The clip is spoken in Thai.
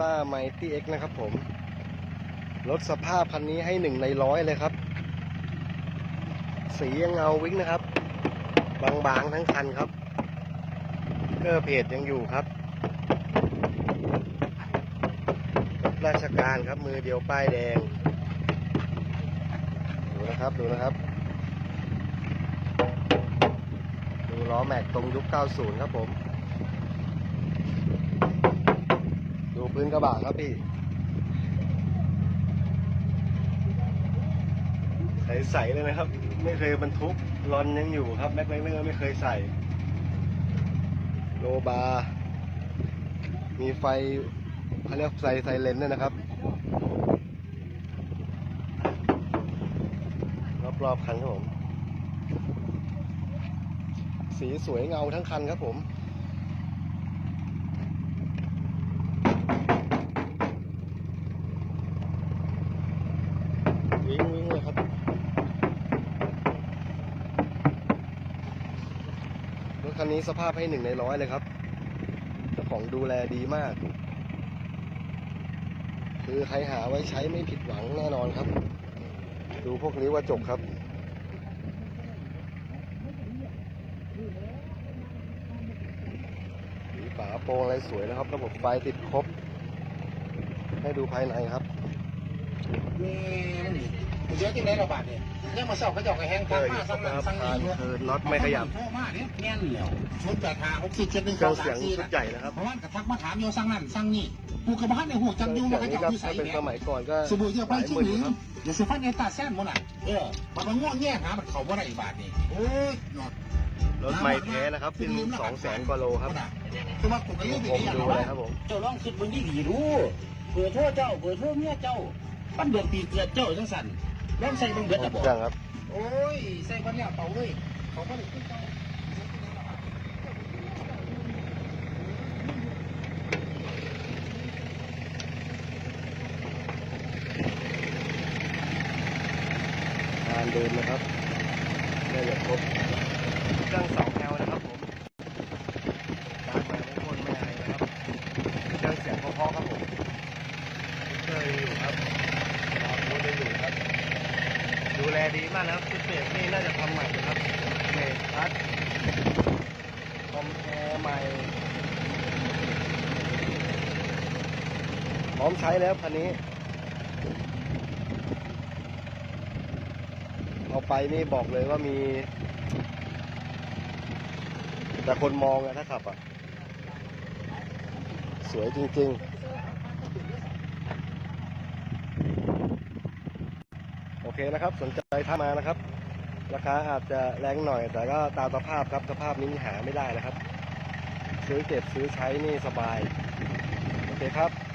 ต้าไมตี้เอ็กนะครับผม รถสภาพคันนี้ให้หนึ่งในร้อยเลยครับ สียังเงาวิ้งนะครับ บางๆทั้งคันครับเกอร์เพจยังอยู่ครับรถราชการครับมือเดียวป้ายแดง ดูนะครับดูนะครับ ดูล้อแม็กตรงยุค 90 ครับผม พื้นกระบะครับพี่ ใสๆเลยนะครับ ไม่เคยบรรทุกรอนยังอยู่ครับแม็กไลเนอร์ไม่เคยใส่ โลบาร์มีไฟเขาเรียกไซไซเลนด้วยนะครับ รอบๆคันครับผม สีสวยเงาทั้งคันครับผม วิ่งวิ่งเลยครับ รถ คันนี้สภาพให้หนึ่งในร้อยเลยครับเจ้าของดูแลดีมาก คือใครหาไว้ใช้ไม่ผิดหวังแน่นอนครับ ดูพวกนี้ว่าจกครับสีฝาโปรงอะไรสวยนะครับ ระบบไฟติดครบ ให้ดูภายในครับแม่นี่เดี๋ยวที่ไหนระบาดเนี่ยยังมาสอบกระจกไอ้แห้งเอทางอมาสั่งนั่นสั่งผ่านี่นอยู่คือน็อตไม่ขยับ โทรมา เนี่ยแน่นแล้วชุดแปดหาหกสี่เจ็ดหนึ่งเคสรื่อองงเสีสายมงสี่ชุดนะใหญ่นะครับเพราะว่ากระทักมาถามโยสั่งนั่นสั่งนี่กูกระบ้านในหัวจังยูเคมารื่กองระเสียงจนี่กก็อยู่ใส่ถ้าเป็นสเนี่ยมัยก่อนก็สบู่ที่เอาหไปลายชิ้หนมื่นหนึ่งครับเดี๋ยวสิฟันในตาแซนมันอะเออมันมาง่วงแง่หามันเขาว่าไรบาทนี่โอ้ยหนอดรถไม่แท้นะครับสิ้นสองแสนกว่าโลครับคือว่าผมก็ยังผไม่มได้ดูหรเลยอกครับผมเจ้าลองคิดเบิ่งดีดีๆดูเปิดโทษเจ้าเปิดโทษเมียเจ้าปั้นเดือดปีเกิดเจ้าจังสั่นลองใส่เบิ่งเบิดอะบ่เครื่องครับ โอ้ยใส่คนเนี่ยเป่าเลยเขาก็เลยขึ้นเป่า งานเดินนะครับได้อย่างครบเครื่องสองแนวนะครับผมตามมาไม่พ้นไม่อะไรนะครับเครื่องเสียงเพราะๆครับผมเคยอยู่ครับรอพูดได้อยู่ครับ ดูแลดีมากนะครับชุดเบรกนี่น่าจะทำใหม่นะครับเบรกพัดคอมแอร์ใหม่พร้อมใช้แล้วคันนี้ เอาไปนี่บอกเลยว่ามี แต่คนมองอะถ้าขับอะสวยจริง ๆ โอเคนะครับ สนใจถ้ามานะครับ ราคาอาจจะแรงหน่อย แต่ก็ตามสภาพครับสภาพนี้หาไม่ได้นะครับ ซื้อเก็บซื้อใช้นี่สบาย โอเคครับ